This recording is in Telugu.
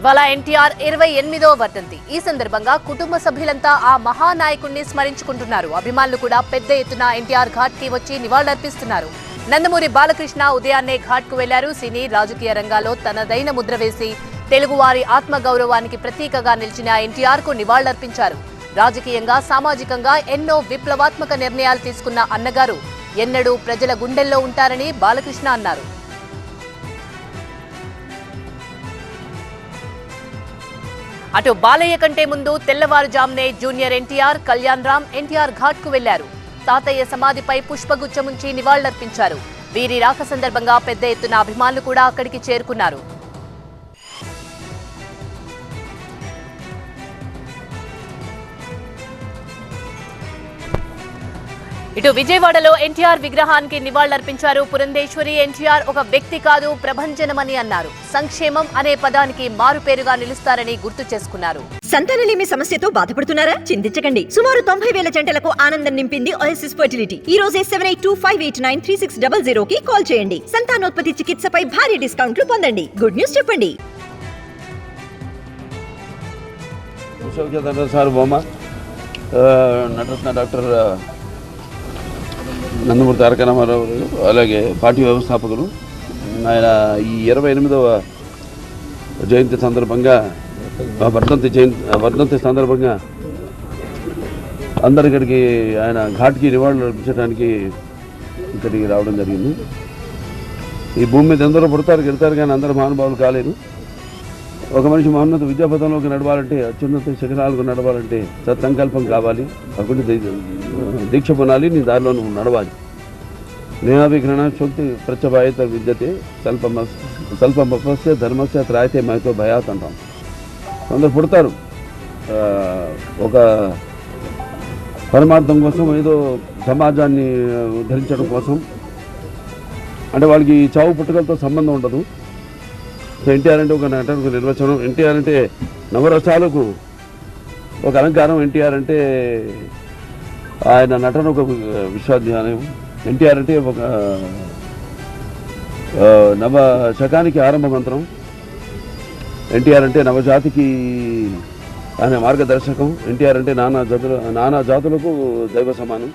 ఇవాళ ఎన్టీఆర్ ఇరవై ఎనిమిదో వర్ధంతి. ఈ సందర్భంగా కుటుంబ సభ్యులంతా ఆ మహానాయకుడిని స్మరించుకుంటున్నారు. అభిమానులు కూడా పెద్ద ఎత్తున ఎన్టీఆర్ ఘాట్కి వచ్చి నివాళులర్పిస్తున్నారు. నందమూరి బాలకృష్ణ ఉదయాన్నే ఘాట్కు వెళ్ళారు. సినీ రాజకీయ రంగాల్లో తనదైన ముద్ర వేసి తెలుగువారి ఆత్మగౌరవానికి ప్రతీకగా నిలిచిన ఎన్టీఆర్కు నివాళులర్పించారు. రాజకీయంగా సామాజికంగా ఎన్నో విప్లవాత్మక నిర్ణయాలు తీసుకున్న అన్నగారు ఎన్నడూ ప్రజల గుండెల్లో ఉంటారని బాలకృష్ణ అన్నారు. అటు బాలయ్య కంటే ముందు తెల్లవారుజామునే జూనియర్ ఎన్టీఆర్ కళ్యాణ్ రామ్ ఎన్టీఆర్ ఘాట్కు వెళ్ళారు. తాతయ్య సమాధిపై పుష్పగుచ్చముంచి నివాళులర్పించారు. వీరి రాక సందర్భంగా పెద్ద ఎత్తున అభిమానులు కూడా అక్కడికి చేరుకున్నారు. ఇటు విజయవాడలో ఎన్టీఆర్ విగ్రహానికి నివాళులర్పించారు పురంధేశ్వరి. ఎన్టీఆర్ ఒక వ్యక్తి కాదు ప్రభంజనమని అన్నారు. సంక్షేమం అనే పదానికి మారుపేరుగా నిలుస్తారని గుర్తు చేసుకున్నారు. సంతానలేమి సమస్యతో బాధపడుతున్నారా? చింతించకండి. సుమారు తొంభై వేల జంటలకు ఆనందం నింపింది ఓఎస్ఎస్ ఫర్టిలిటీ ఈ రోజే seven eight two five eight nine three six double zero కి కాల్ చేయండి. సంతానోత్పత్తి చికిత్సపై భారీ డిస్కౌంట్లు పొందండి. గుడ్ న్యూస్ చెప్పండి. సార్ బొమ్మ. డాక్టర్ నందమూరి తారక రామారావు అలాగే పార్టీ వ్యవస్థాపకులు ఆయన ఈ ఇరవై ఎనిమిదవ జయంతి సందర్భంగా వర్ధంతి జయంతి వర్ధంతి సందర్భంగా అందరి ఇక్కడికి ఆయన ఘాట్కి నివాళులు అర్పించడానికి ఇక్కడికి రావడం జరిగింది. ఈ భూమి మీద ఎందరో పుడతారు గెలుతారు కానీ అందరూ మహానుభావులు కాలేరు. ఒక మనిషి మహోన్నత విద్యాపథంలోకి నడవాలంటే అత్యున్నత శిఖరాలకు నడవాలంటే సత్సంకల్పం కావాలి. అక్కడ దీక్ష పొనాలి నీ దారిలో నువ్వు నడవాలి. నేనాభిగ్రహణ శక్తి ప్రత్యభాయత విద్యతే స్వల్ప స్వల్పమపస్య ధర్మస్య త్రాయితే మహితో భయాత్ అంటాం కొందరు పుడతారు. ఒక పరమార్థం కోసం ఏదో సమాజాన్ని ఉద్ధరించడం కోసం. అంటే వాళ్ళకి ఈ చావు పుట్టుకలతో సంబంధం ఉండదు. సో ఎన్టీఆర్ అంటే ఒక నటనకు నిర్వచనం. ఎన్టీఆర్ అంటే నవరసాలకు ఒక అలంకారం. ఎన్టీఆర్ అంటే ఆయన నటన ఒక విశ్వాధ్యానం ఎన్టీఆర్ అంటే ఒక నవ శకానికి ఆరంభ మంత్రం. ఎన్టీఆర్ అంటే నవజాతికి ఆయన మార్గదర్శకం. ఎన్టీఆర్ అంటే నానా జాతుల నానా జాతులకు దైవ సమానం.